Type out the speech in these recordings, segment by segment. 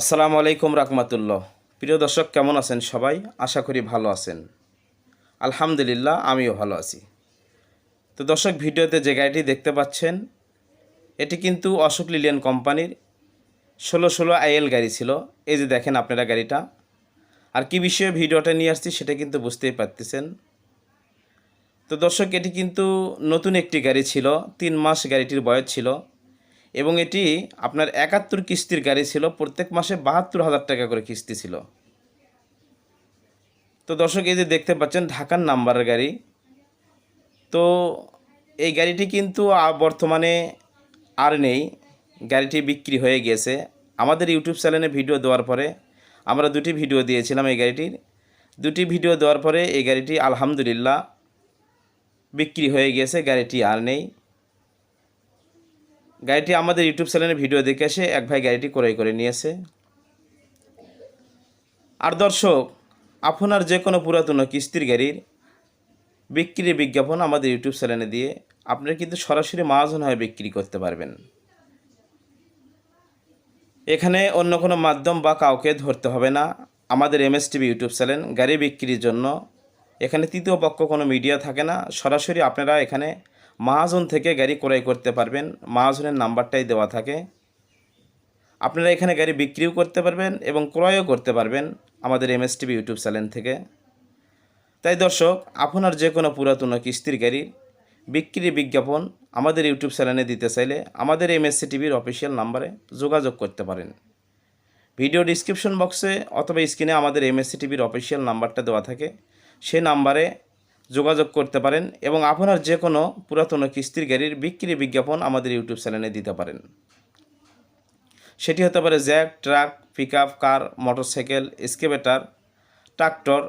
আসসালামু আলাইকুম রাহমাতুল্লাহ। প্রিয় দর্শক, কেমন আছেন সবাই? আশা করি ভালো আছেন। আলহামদুলিল্লাহ, আমিও ভালো আছি। তো দর্শক, ভিডিওতে যে গাড়িটি দেখতে পাচ্ছেন, এটি কিন্তু অশোক লিলিয়ান কোম্পানির ষোলো ষোলো আইএল গাড়ি ছিল। এই যে দেখেন আপনারা গাড়িটা। আর কি বিষয়ে ভিডিওটা নিয়ে আসছি সেটা কিন্তু বুঝতেই পারতেছেন। তো দর্শক, এটি কিন্তু নতুন একটি গাড়ি ছিল। তিন মাস গাড়িটির বয়স ছিল। এবং এটি আপনার একাত্তর কিস্তির গাড়ি ছিল, প্রত্যেক মাসে বাহাত্তর হাজার টাকা করে কিস্তি ছিল। তো দর্শক, এই যে দেখতে পাচ্ছেন ঢাকার নাম্বারের গাড়ি। তো এই গাড়িটি কিন্তু বর্তমানে আর নেই। গাড়িটি বিক্রি হয়ে গিয়েছে আমাদের ইউটিউব চ্যানেলে ভিডিও দেওয়ার পরে আমরা দুটি ভিডিও দিয়েছিলাম এই গাড়িটির। দুটি ভিডিও দেওয়ার পরে এই গাড়িটি আলহামদুলিল্লাহ বিক্রি হয়ে গিয়েছে গাড়িটি আর নেই। গাড়িটি আমাদের ইউটিউব চ্যানেলে ভিডিও দেখে এসে এক ভাই গাড়িটি ক্রয় করে নিয়েছে। আর দর্শক, আপনার যে কোনো পুরাতন কিস্তির গাড়ির বিক্রির বিজ্ঞাপন আমাদের ইউটিউব চ্যানেলে দিয়ে আপনারা কিন্তু সরাসরি মাহাজন হয়ে বিক্রি করতে পারবেন। এখানে অন্য কোনো মাধ্যম বা কাউকে ধরতে হবে না। আমাদের এমএস টিভি ইউটিউব চ্যানেল, গাড়ি বিক্রির জন্য। এখানে তৃতীয় পক্ষ কোনো মিডিয়া থাকে না। সরাসরি আপনারা এখানে মাহাজন থেকে গাড়ি ক্রয় করতে পারবেন। মাহাজনের নাম্বারটাই দেওয়া থাকে। আপনারা এখানে গাড়ি বিক্রিও করতে পারবেন এবং ক্রয়ও করতে পারবেন আমাদের এমএস টিভি ইউটিউব চ্যানেল থেকে। তাই দর্শক, আপনার যে কোনো পুরাতন কিস্তির গাড়ির বিক্রি বিজ্ঞাপন আমাদের ইউটিউব চ্যানেলে দিতে চাইলে আমাদের এমএসসি টিভির অফিসিয়াল নাম্বারে যোগাযোগ করতে পারেন। ভিডিও ডিসক্রিপশন বক্সে অথবা স্ক্রিনে আমাদের এমএসসি টিভির অফিসিয়াল নাম্বারটা দেওয়া থাকে। সে নাম্বারে যোগাযোগ করতে পারেন এবং আপনার যে কোনো পুরাতন কিস্তির গাড়ির বিক্রি বিজ্ঞাপন আমাদের ইউটিউব চ্যানেলে দিতে পারেন। সেটি হতে পারে jack, truck pick car, motorcycle excavator tractor,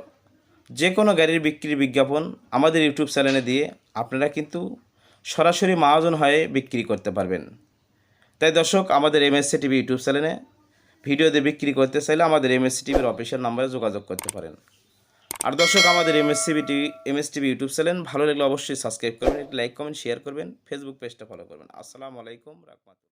যে কোনো গাড়ির বিক্রির বিজ্ঞাপন আমাদের ইউটিউব চ্যানেলে দিয়ে আপনারা কিন্তু সরাসরি মহাজন হয়ে বিক্রি করতে পারবেন। তাই দর্শক, আমাদের এমএসসি টিভি ইউটিউব চ্যানেলে ভিডিও দিয়ে বিক্রি করতে চাইলে আমাদের এমএসসি টিভির অফিসিয়াল নাম্বারে যোগাযোগ করতে পারেন। আর দর্শক, আমাদের MSCB TV MS TV YouTube channel, ভালো লাগলে অবশ্যই সাবস্ক্রাইব করবেন লাইক কমেন্ট শেয়ার করবেন ফেসবুক পেজটা ফলো করবেন। আসসালামু আলাইকুম রাহমাতুল্লাহ